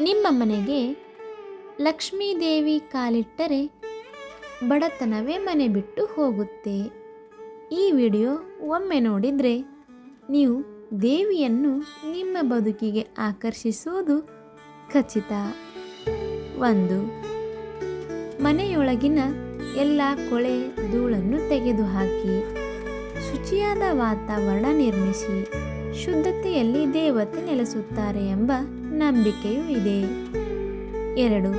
ನಿಮ್ಮ ಮನೆಗೆ ಲಕ್ಷ್ಮೀದೇವಿ ಕಾಲಿಟ್ಟರೆ ಬಡತನವೇ ಮನೆ ಬಿಟ್ಟು ಹೋಗುತ್ತೆ. ಈ ವಿಡಿಯೋ ಒಮ್ಮೆ ನೋಡಿದರೆ ನೀವು ದೇವಿಯನ್ನು ನಿಮ್ಮ ಬದುಕಿಗೆ ಆಕರ್ಷಿಸುವುದು ಖಚಿತ. ಒಂದು, ಮನೆಯೊಳಗಿನ ಎಲ್ಲ ಕೊಳೆ ಧೂಳನ್ನು ತೆಗೆದುಹಾಕಿ, ಶುಚಿಯಾದ ವಾತಾವರಣ ನಿರ್ಮಿಸಿ, ಶುದ್ಧತೆಯಲ್ಲಿ ದೇವತೆ ನೆಲೆಸುತ್ತಾರೆ ಎಂಬ ನಂಬಿಕೆಯೂ ಇದೆ. ಎರಡು,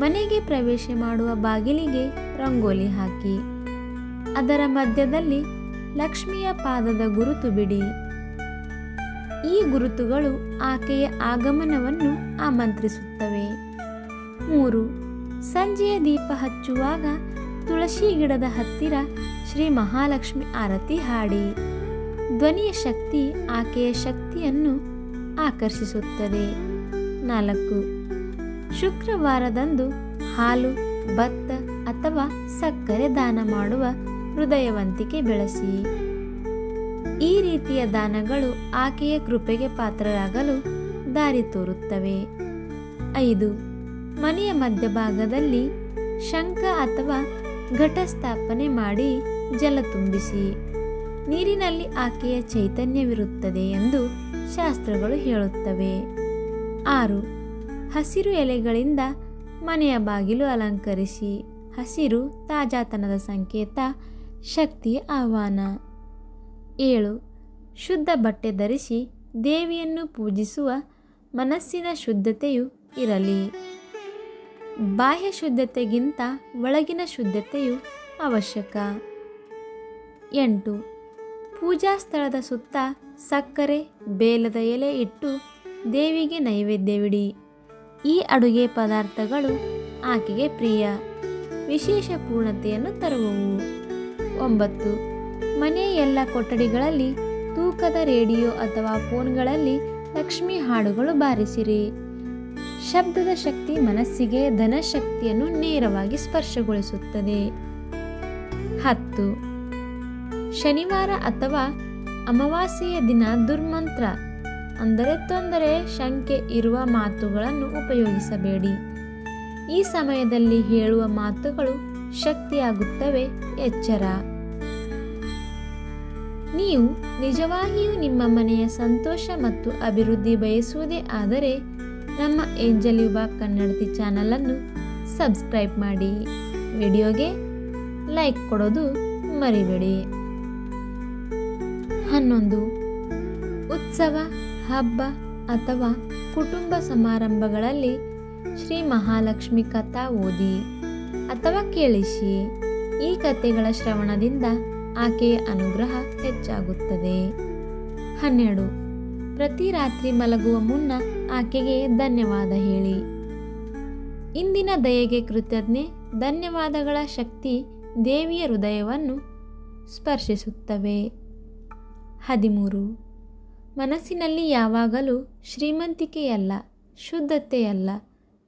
ಮನೆಗೆ ಪ್ರವೇಶ ಮಾಡುವ ಬಾಗಿಲಿಗೆ ರಂಗೋಲಿ ಹಾಕಿ. ಅದರ ಮಧ್ಯದಲ್ಲಿ ಲಕ್ಷ್ಮಿಯ ಪಾದದ ಗುರುತು ಬಿಡಿ. ಈ ಗುರುತುಗಳು ಆಕೆಯ ಆಗಮನವನ್ನು ಆಮಂತ್ರಿಸುತ್ತವೆ. ಮೂರು, ಸಂಜೆಯ ದೀಪ ಹಚ್ಚುವಾಗ ತುಳಸಿ ಗಿಡದ ಹತ್ತಿರ ಶ್ರೀ ಮಹಾಲಕ್ಷ್ಮಿ ಆರತಿ ಹಾಡಿ. ಧ್ವನಿಯ ಶಕ್ತಿ ಆಕೆಯ ಶಕ್ತಿಯನ್ನು ಆಕರ್ಷಿಸುತ್ತದೆ. ನಾಲ್ಕು. ಶುಕ್ರವಾರದಂದು ಹಾಲು, ಭತ್ತ ಅಥವಾ ಸಕ್ಕರೆ ದಾನ ಮಾಡುವ ಹೃದಯವಂತಿಕೆ ಬೆಳೆಸಿ. ಈ ರೀತಿಯ ದಾನಗಳು ಆಕೆಯ ಕೃಪೆಗೆ ಪಾತ್ರರಾಗಲು ದಾರಿ ತೋರುತ್ತವೆ. ಐದು. ಮನೆಯ ಮಧ್ಯಭಾಗದಲ್ಲಿ ಶಂಖ ಅಥವಾ ಘಟ ಸ್ಥಾಪನೆ ಮಾಡಿ ಜಲ ತುಂಬಿಸಿ. ನೀರಿನಲ್ಲಿ ಆಕೆಯ ಚೈತನ್ಯವಿರುತ್ತದೆ ಎಂದು ಶಾಸ್ತ್ರಗಳು ಹೇಳುತ್ತವೆ. ಆರು, ಹಸಿರು ಎಲೆಗಳಿಂದ ಮನೆಯ ಬಾಗಿಲು ಅಲಂಕರಿಸಿ. ಹಸಿರು, ತಾಜಾತನದ ಸಂಕೇತ, ಶಕ್ತಿಯ ಆಹ್ವಾನ. ಏಳು, ಶುದ್ಧ ಬಟ್ಟೆ ಧರಿಸಿ ದೇವಿಯನ್ನು ಪೂಜಿಸುವ ಮನಸ್ಸಿನ ಶುದ್ಧತೆಯು ಇರಲಿ. ಬಾಹ್ಯ ಶುದ್ಧತೆಗಿಂತ ಒಳಗಿನ ಶುದ್ಧತೆಯು ಅವಶ್ಯಕ. ಎಂಟು ಪೂಜಾ ಸ್ಥಳದ ಸುತ್ತ ಸಕ್ಕರೆ, ಬೇಲದ ಎಲೆ ಇಟ್ಟು ದೇವಿಗೆ ನೈವೇದ್ಯವಿಡಿ. ಈ ಅಡುಗೆ ಪದಾರ್ಥಗಳು ಆಕೆಗೆ ಪ್ರಿಯ. ವಿಶೇಷ ಪೂರ್ಣತೆಯನ್ನು ತರುವವು. ಒಂಬತ್ತು. ಮನೆಯ ಎಲ್ಲ ಕೊಠಡಿಗಳಲ್ಲಿ ತೂಕದ ರೇಡಿಯೋ ಅಥವಾ ಫೋನ್ಗಳಲ್ಲಿ ಲಕ್ಷ್ಮಿ ಹಾಡುಗಳು ಬಾರಿಸಿರಿ. ಶಬ್ದದ ಶಕ್ತಿ ಮನಸ್ಸಿಗೆ ಧನಶಕ್ತಿಯನ್ನು ನೇರವಾಗಿ ಸ್ಪರ್ಶಗೊಳಿಸುತ್ತದೆ. ಹತ್ತು. ಶನಿವಾರ ಅಥವಾ ಅಮಾವಾಸ್ಯೆಯ ದಿನ ದುರ್ಮಂತ್ರ, ಅಂದರೆ ತೊಂದರೆ, ಶಂಕೆ ಇರುವ ಮಾತುಗಳನ್ನು ಉಪಯೋಗಿಸಬೇಡಿ. ಈ ಸಮಯದಲ್ಲಿ ಹೇಳುವ ಮಾತುಗಳು ಶಕ್ತಿಯಾಗುತ್ತವೆ, ಎಚ್ಚರ. ನೀವು ನಿಜವಾಗಿಯೂ ನಿಮ್ಮ ಮನೆಯ ಸಂತೋಷ ಮತ್ತು ಅಭಿವೃದ್ಧಿ ಬಯಸುವುದೇ ಆದರೆ ನಮ್ಮ ಏಂಜಲ್ ಯುವ ಕನ್ನಡತಿ ಚಾನಲನ್ನು ಸಬ್ಸ್ಕ್ರೈಬ್ ಮಾಡಿ. ವಿಡಿಯೋಗೆ ಲೈಕ್ ಕೊಡೋದು ಮರಿಬೇಡಿ. ಹನ್ನೊಂದು. ಉತ್ಸವ, ಹಬ್ಬ ಅಥವಾ ಕುಟುಂಬ ಸಮಾರಂಭಗಳಲ್ಲಿ ಶ್ರೀ ಮಹಾಲಕ್ಷ್ಮಿ ಕಥಾ ಓದಿ ಅಥವಾ ಕೇಳಿಸಿ. ಈ ಕಥೆಗಳ ಶ್ರವಣದಿಂದ ಆಕೆಯ ಅನುಗ್ರಹ ಹೆಚ್ಚಾಗುತ್ತದೆ. ಹನ್ನೆರಡು. ಪ್ರತಿ ರಾತ್ರಿ ಮಲಗುವ ಮುನ್ನ ಆಕೆಗೆ ಧನ್ಯವಾದ ಹೇಳಿ. ಇಂದಿನ ದಯೆಗೆ ಕೃತಜ್ಞೆ, ಧನ್ಯವಾದಗಳ ಶಕ್ತಿ ದೇವಿಯ ಹೃದಯವನ್ನು ಸ್ಪರ್ಶಿಸುತ್ತವೆ. ಹದಿಮೂರು. ಮನಸ್ಸಿನಲ್ಲಿ ಯಾವಾಗಲೂ ಶ್ರೀಮಂತಿಕೆಯಲ್ಲ, ಶುದ್ಧತೆಯಲ್ಲ,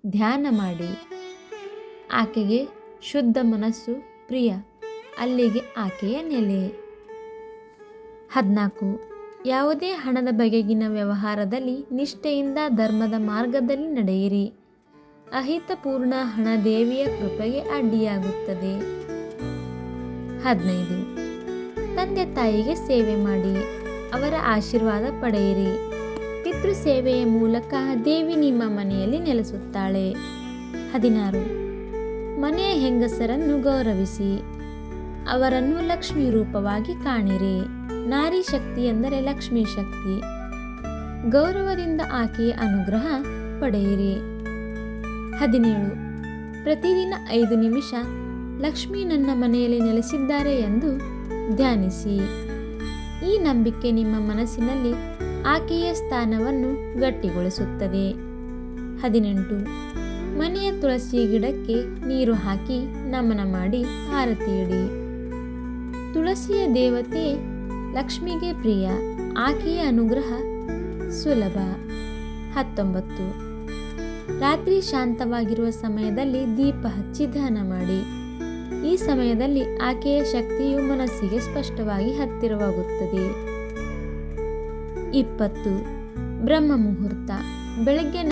ಧ್ಯಾನ ಮಾಡಿ. ಆಕೆಗೆ ಶುದ್ಧ ಮನಸ್ಸು ಪ್ರಿಯ, ಅಲ್ಲಿಗೆ ಆಕೆಯ ನೆಲೆ. ಹದಿನಾಲ್ಕು. ಯಾವುದೇ ಹಣದ ಬಗೆಗಿನ ವ್ಯವಹಾರದಲ್ಲಿ ನಿಷ್ಠೆಯಿಂದ ಧರ್ಮದ ಮಾರ್ಗದಲ್ಲಿ ನಡೆಯಿರಿ. ಅಹಿತಪೂರ್ಣ ಹಣ ದೇವಿಯ ಕೃಪೆಗೆ ಅಡ್ಡಿಯಾಗುತ್ತದೆ. ಹದಿನೈದು. ತಂದೆ ತಾಯಿಗೆ ಸೇವೆ ಮಾಡಿ, ಅವರ ಆಶೀರ್ವಾದ ಪಡೆಯಿರಿ. ಪಿತೃ ಸೇವೆಯ ಮೂಲಕ ದೇವಿ ನಿಮ್ಮ ಮನೆಯಲ್ಲಿ ನೆಲೆಸುತ್ತಾಳೆ. ಹದಿನಾರು. ಮನೆಯ ಹೆಂಗಸರನ್ನು ಗೌರವಿಸಿ, ಅವರನ್ನು ಲಕ್ಷ್ಮಿ ರೂಪವಾಗಿ ಕಾಣಿರಿ. ನಾರಿ ಶಕ್ತಿ ಎಂದರೆ ಲಕ್ಷ್ಮಿ ಶಕ್ತಿ. ಗೌರವದಿಂದ ಆಕೆಯ ಅನುಗ್ರಹ ಪಡೆಯಿರಿ. ಹದಿನೇಳು. ಪ್ರತಿದಿನ ಐದು ನಿಮಿಷ ಲಕ್ಷ್ಮಿ ನನ್ನ ಮನೆಯಲ್ಲಿ ನೆಲೆಸಿದ್ದಾರೆ ಎಂದು ಧ್ಯಾನಿಸಿ. ಈ ನಂಬಿಕೆ ನಿಮ್ಮ ಮನಸ್ಸಿನಲ್ಲಿ ಆಕೆಯ ಸ್ಥಾನವನ್ನು ಗಟ್ಟಿಗೊಳಿಸುತ್ತದೆ. ಹದಿನೆಂಟು. ಮನೆಯ ತುಳಸಿ ಗಿಡಕ್ಕೆ ನೀರು ಹಾಕಿ ನಮನ ಮಾಡಿ ಆರತಿ ಇಡಿ ತುಳಸಿಯ ದೇವತೆ ಲಕ್ಷ್ಮಿಗೆ ಪ್ರಿಯ, ಆಕೆಯ ಅನುಗ್ರಹ ಸುಲಭ. ಹತ್ತೊಂಬತ್ತು. ರಾತ್ರಿ ಶಾಂತವಾಗಿರುವ ಸಮಯದಲ್ಲಿ ದೀಪ ಹಚ್ಚಿ ಧ್ಯಾನ ಮಾಡಿ. ಈ ಸಮಯದಲ್ಲಿ ಆಕೆಯ ಶಕ್ತಿಯು ಮನಸ್ಸಿಗೆ ಸ್ಪಷ್ಟವಾಗಿ ಹತ್ತಿರವಾಗುತ್ತದೆ. ಇಪ್ಪತ್ತು. ಬ್ರಹ್ಮ ಮುಹೂರ್ತ. ಬೆಳಗ್ಗೆ